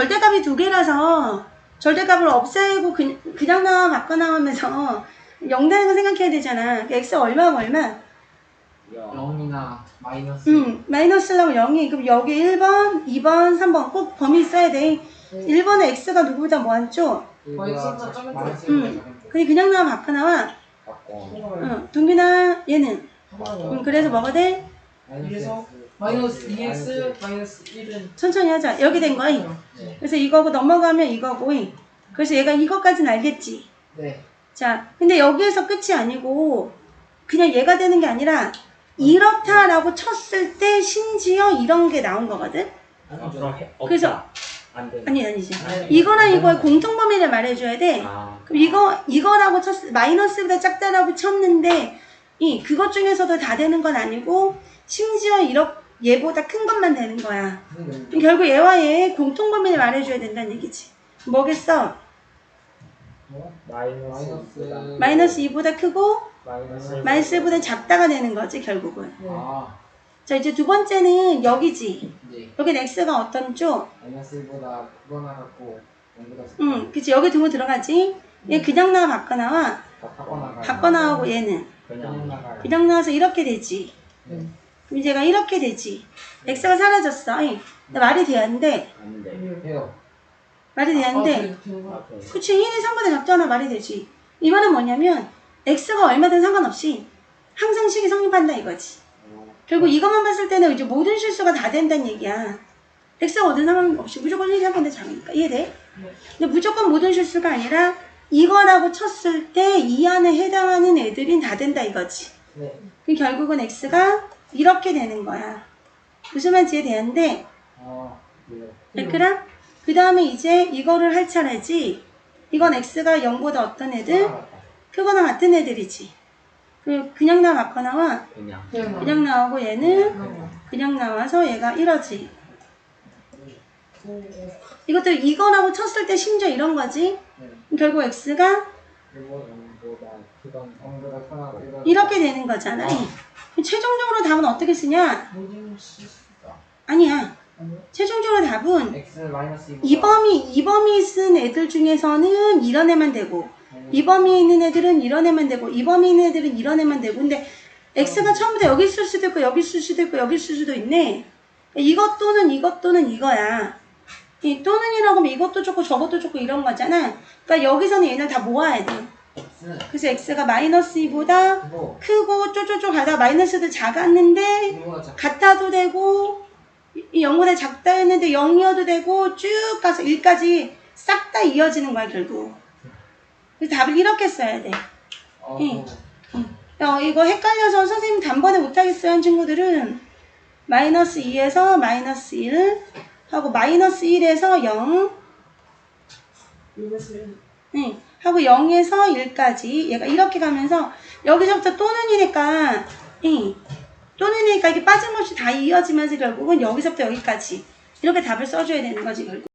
절대값이 두 개라서 절대값을 없애고 그, 그냥 나와 바꿔 나오면서 0 되는 거 생각해야 되잖아. 그 x 얼마면 얼마? 0이나 마이너스 음, 마이너스라고 0이. 그럼 여기 1번, 2번, 3번 꼭 범위 써야 돼. 1번에 x가 누구보다 뭐한죠? 음. 그게 그냥 나와 바꿔 나와. 바꿔. 응, 동균아 얘는. 하나요. 음, 그래서 뭐가 돼? 그래서 마이너스 2x 마이너스 1은 천천히 하자. 여기 된 거이. 네. 그래서 이거고 넘어가면 이거고. 그래서 얘가 이거까지는 알겠지. 네. 자, 근데 여기에서 끝이 아니고 그냥 얘가 되는 게 아니라 이렇다라고 쳤을 때 심지어 이런 게 나온 거거든. 아, 그럼 해- 없다. 그래서- 안. 아니 아니지. 아니, 이거랑 이거의 공통 범위를 말해줘야 돼. 아. 그럼 이거 이거라고 쳤 마이너스보다 작다라고 쳤는데 이 그것 중에서도 다 되는 건 아니고 심지어 이렇 얘보다 큰 것만 되는 거야. 그럼 결국 얘와 얘의 공통 범위를 말해줘야 된다는 얘기지. 뭐겠어? 마이너스 마이너스 2보다 크고 마이너스 1보다 작다가 되는 거지 결국은. 아, 자 이제 두 번째는 여기지. 네. 여기 x가 어떤 쪽? 마이너스 1보다 크거나 같고 0보다 응, 그치 여기 두고 들어가지. 얘 그냥 나와 바꿔 나와. 바꿔 나가. 바꿔 나오고 얘는 그냥. 그냥 나와서 이렇게 되지. 네. 그럼 얘가 이렇게 되지. x가 사라졌어. 이. 근데 말이 되는데 안 돼. 해요. 말이 아, 되는데 그, 아, 그래. 그치 1이 3보다 작잖아 말이 되지. 이 말은 뭐냐면 x가 얼마든 상관없이 항상 식이 성립한다 이거지. 어, 결국 이것만 봤을 때는 이제 모든 실수가 다 된다는 얘기야. x가 어떤 상관없이 무조건 1이 3보다 작으니까 이해돼? 네. 근데 무조건 모든 실수가 아니라 이거라고 쳤을 때 이 안에 해당하는 애들이 다 된다 이거지. 네. 그럼 결국은 x가 이렇게 되는 거야. 무슨 말인지 이해되는데 어, 그래. 됐그라? 그 다음에 이제 이거를 할 차례지. 이건 x가 0보다 어떤 애들? 크거나 같은 애들이지. 그 그냥 나와 바꿔 나와. 그냥. 그냥 그냥 나오고 얘는 나와. 그냥 나와서 얘가 이러지. 이것도 이거라고 쳤을 때 심지어 이런 거지. 네. 결국 x가 1보다 크건 0보다 크거나 이렇게 되는 거잖아. 그럼 최종적으로 답은 어떻게 쓰냐? 아니야. 최종적으로 답은 x 마이너스 2보다 이 범위 이 범위 쓴 애들 중에서는 이런 애만 되고 이 범위에 있는 애들은 이런 애만 되고 이 범위에 있는 애들은 이런 애만 되고 근데 x가 처음부터 여기 있을 수도 있고 여기 있을 수도 있고 여기 있을 수도 있네 이것 또는 이것 또는 이거야 이 또는이라고 하면 이것도 좋고 저것도 좋고 이런 거잖아. 그러니까 여기서는 얘를 다 모아야 돼. 그래서 x가 마이너스 2보다 그거 크고 쪼쪼쪼 가다가 마이너스도 작았는데 1보다 작 같아도 되고 이 0보다 작다 했는데 0이어도 되고 쭉 가서 1까지 싹 다 이어지는 거야 결국. 그래서 답을 이렇게 써야 돼. 어, 응. 어, 이거 헷갈려서 선생님 단번에 못하겠어요 한 친구들은. 마이너스 2에서 마이너스 1 하고 마이너스 1에서 0 이것을 응. 하고 0에서 1까지. 얘가 이렇게 가면서 여기서부터 또는 이니까 응. 또는 이니까 이게 빠짐없이 다 이어지면서 결국은 여기서부터 여기까지. 이렇게 답을 써줘야 되는 거지 결국